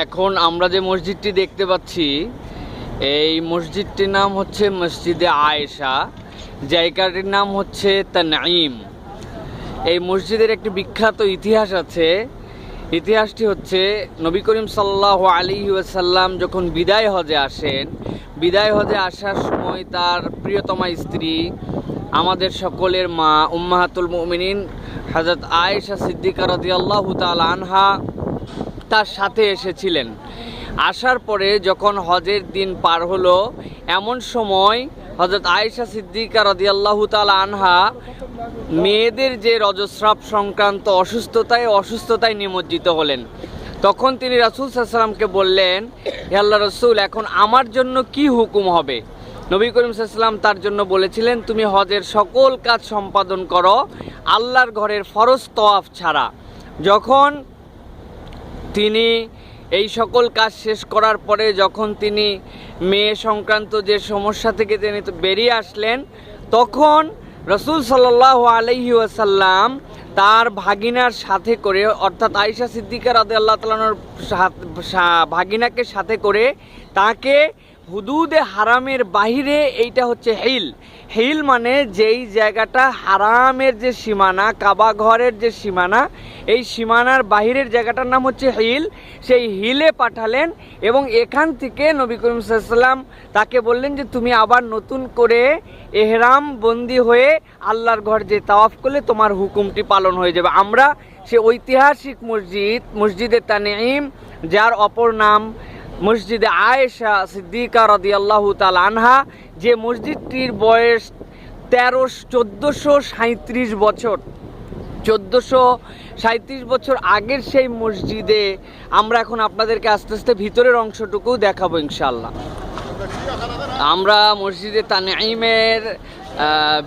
এখন আমরা যে মসজিদটি দেখতে পাচ্ছি, এই মসজিদটির নাম হচ্ছে মসজিদে আয়েশা, জায়গাটির নাম হচ্ছে তানাইম এই মসজিদের একটি বিখ্যাত ইতিহাস আছে। ইতিহাসটি হচ্ছে নবী করিম সাল্লাহ আলী ওয়াসাল্লাম যখন বিদায় হজে আসেন, বিদায় হজে আসার সময় তার প্রিয়তমা স্ত্রী, আমাদের সকলের মা উম্মাহাতুল মুমিনিন হজরত আয়েশা সিদ্দিকা রাদিয়াল্লাহু তাআলা আনহা তার সাথে এসেছিলেন। আসার পরে যখন হজের দিন পার হলো, এমন সময় হজরত আয়েশা সিদ্দিকা রাদিয়াল্লাহু তাআলা আনহা মেয়েদের যে রজস্রাব সংক্রান্ত অসুস্থতায় অসুস্থতায় নিমজ্জিত হলেন। তখন তিনি রাসূল সাল্লামকে বললেন, হে আল্লাহ রসুল, এখন আমার জন্য কি হুকুম হবে? নবী করিম সাল্লাম তার জন্য বলেছিলেন, তুমি হজের সকল কাজ সম্পাদন করো, আল্লাহর ঘরের ফরজ তওয়াফ ছাড়া। যখন তিনি এই সকল কাজ শেষ করার পরে যখন তিনি মেয়ে সংক্রান্ত যে সমস্যা থেকে তিনি বেরিয়ে আসলেন, তখন রসুল সাল্লাহ আলহি ওয়াসাল্লাম তার ভাগিনার সাথে করে, অর্থাৎ আয়েশা সিদ্দিকার আদে আল্লাহ তালানোর ভাগিনাকে সাথে করে তাকে হুদুদে হারামের বাহিরে এইটা হচ্ছে হিল। হিল মানে যেই জায়গাটা হারামের যে সীমানা, কাবা ঘরের যে সীমানা, এই সীমানার বাহিরের জায়গাটার নাম হচ্ছে হিল। সেই হিলে পাঠালেন এবং এখান থেকে নবী করিম সাল্লাম তাকে বললেন যে, তুমি আবার নতুন করে এহরাম বন্দি হয়ে আল্লাহর ঘর যে তাওয়াফ করলে তোমার হুকুমটি পালন হয়ে যাবে। আমরা সে ঐতিহাসিক মসজিদ, মসজিদে তানিম যার অপর নাম মসজিদে আয়েশা সিদ্দিকা রদিয়াল্লাহু তাল আনহা, যে মসজিদটির বয়স তেরো, চোদ্দোশো সাঁত্রিশ বছর। চোদ্দোশো সাঁত্রিশ বছর আগের সেই মসজিদে আমরা এখন আপনাদেরকে আস্তে আস্তে ভিতরের অংশটুকু দেখাবো ইনশাল্লাহ আমরা মসজিদে তানাইমের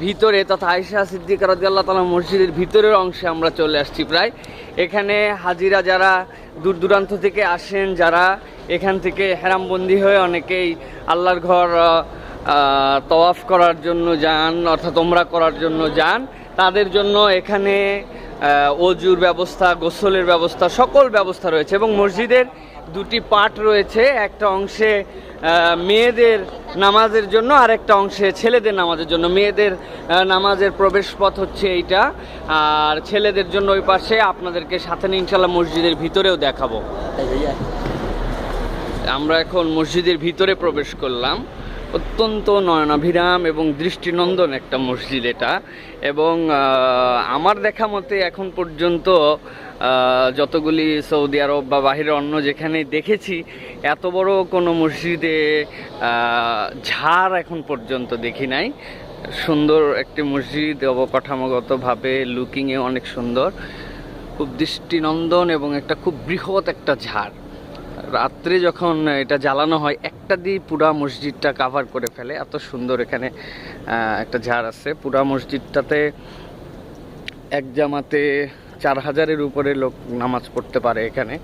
ভিতরে তথা আয়সা সিদ্দিকা রাদিয়াল্লাহ তালা মসজিদের ভিতরের অংশে আমরা চলে আসছি প্রায়। এখানে হাজিরা যারা দূর দূরান্ত থেকে আসেন, যারা এখান থেকে হেরামবন্দি হয়ে অনেকেই আল্লাহর ঘর তওয়াফ করার জন্য যান, অর্থাৎ ওমরা করার জন্য যান। তাদের জন্য এখানে অজুর ব্যবস্থা, গোসলের ব্যবস্থা, সকল ব্যবস্থা রয়েছে এবং মসজিদের দুটি পার্ট রয়েছে। একটা অংশে মেয়েদের নামাজের জন্য, আর একটা অংশে ছেলেদের নামাজের জন্য। মেয়েদের নামাজের প্রবেশ পথ হচ্ছে এইটা। আর ছেলেদের জন্য ওই পাশে আপনাদেরকে সাথে নিয়ে ইনশাল্লাহ মসজিদের ভিতরেও দেখাবো। আমরা এখন মসজিদের ভিতরে প্রবেশ করলাম। অত্যন্ত নয়নাভিরাম এবং দৃষ্টিনন্দন একটা মসজিদ এটা। এবং আমার দেখা মতে এখন পর্যন্ত যতগুলি সৌদি আরব বা বাহিরে অন্য যেখানে দেখেছি, এত বড় কোনো মসজিদে ঝাড় এখন পর্যন্ত দেখি নাই। সুন্দর একটি মসজিদ, অবকাঠামোগতভাবে লুকিংয়ে অনেক সুন্দর। খুব দৃষ্টিনন্দন এবং একটা খুব বৃহৎ একটা ঝাড়। রাত্রে যখন এটা জ্বালানো হয়, একটা দিয়ে পুরা মসজিদটা কাভার করে ফেলে। এত সুন্দর এখানে একটা ঝাড় আছে। পুরা মসজিদটাতে এক জামাতে চার হাজারের উপরে লোক নামাজ পড়তে পারে এখানে।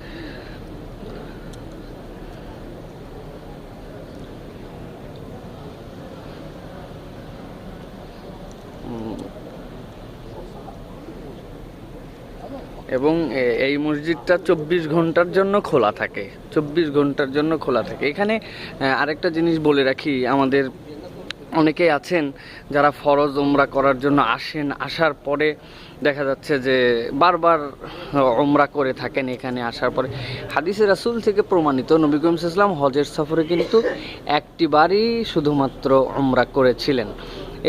এবং এই মসজিদটা চব্বিশ ঘণ্টার জন্য খোলা থাকে। চব্বিশ ঘণ্টার জন্য খোলা থাকে। এখানে আরেকটা জিনিস বলে রাখি, আমাদের অনেকেই আছেন যারা ফরজ ওমরা করার জন্য আসেন, আসার পরে দেখা যাচ্ছে যে বারবার ওমরা করে থাকেন এখানে আসার পরে। হাদিসে রাসুল থেকে প্রমাণিত, নবী করিম ইসলাম হজের সফরে কিন্তু একটিবারই শুধুমাত্র ওমরা করেছিলেন।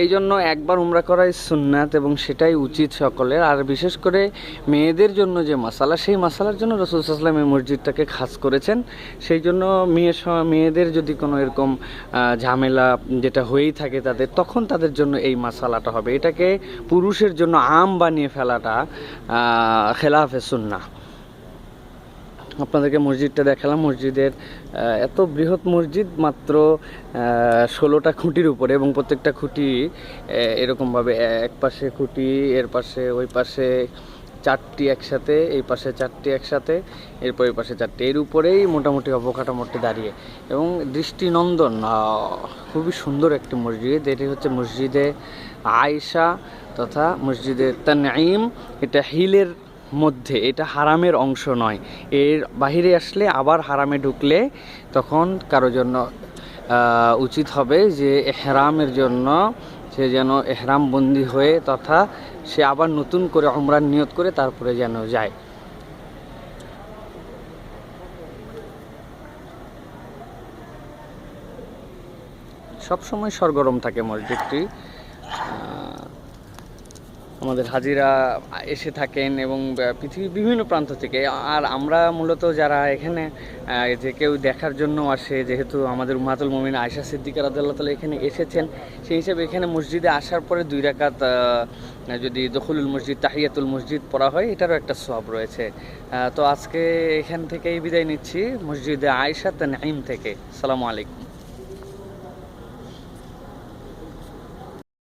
এই জন্য একবার উমরা করাই সুন্নাত এবং সেটাই উচিত সকলের। আর বিশেষ করে মেয়েদের জন্য যে মশালা, সেই মশালার জন্য রসুল সাল্লাম এই মসজিদটাকে খাস করেছেন। সেই জন্য মেয়ে মেয়েদের যদি কোনো এরকম ঝামেলা যেটা হয়েই থাকে তাদের, তখন তাদের জন্য এই মশালাটা হবে। এটাকে পুরুষের জন্য আম বানিয়ে ফেলাটা খেলাফে সুন্না আপনাদেরকে মসজিদটা দেখালাম। মসজিদের এত বৃহৎ মসজিদ মাত্র ষোলোটা খুঁটির উপরে এবং প্রত্যেকটা খুঁটি এরকমভাবে এক পাশে খুঁটি, এর পাশে, ওই পাশে চারটি একসাথে, এই পাশে চারটি একসাথে, এরপর এই পাশে চারটি। এর উপরেই মোটামুটি অবকাঠামোটি দাঁড়িয়ে এবং দৃষ্টিনন্দন খুবই সুন্দর একটি মসজিদ। এটি হচ্ছে মসজিদে আয়েশা তথা মসজিদে তানঈম। এটা হিলের মধ্যে, এটা হারামের অংশ নয়। এর বাহিরে আসলে আবার হারামে ঢুকলে তখন কারও জন্য উচিত হবে যে এহরামের জন্য সে যেন এহরাম বন্দি হয়ে তথা সে আবার নতুন করে অমরান নিয়ত করে তারপরে যেন যায়। সবসময় সরগরম থাকে মসজিদটি। আমাদের হাজিরা এসে থাকেন এবং পৃথিবীর বিভিন্ন প্রান্ত থেকে। আর আমরা মূলত যারা এখানে যে কেউ দেখার জন্য আসে, যেহেতু আমাদের উমাতুল মমিন আয়সা সিদ্দিকার রাদিয়াল্লাহু তাআলা এখানে এসেছেন, সেই হিসেবে এখানে মসজিদে আসার পরে দুই রাকাত যদি দখলুল মসজিদ, তাহিয়াতুল মসজিদ পড়া হয়, এটারও একটা সব রয়েছে। তো আজকে এখান থেকেই বিদায় নিচ্ছি, মসজিদে আয়সা নাইম থেকে। সালামু আলাইকুম।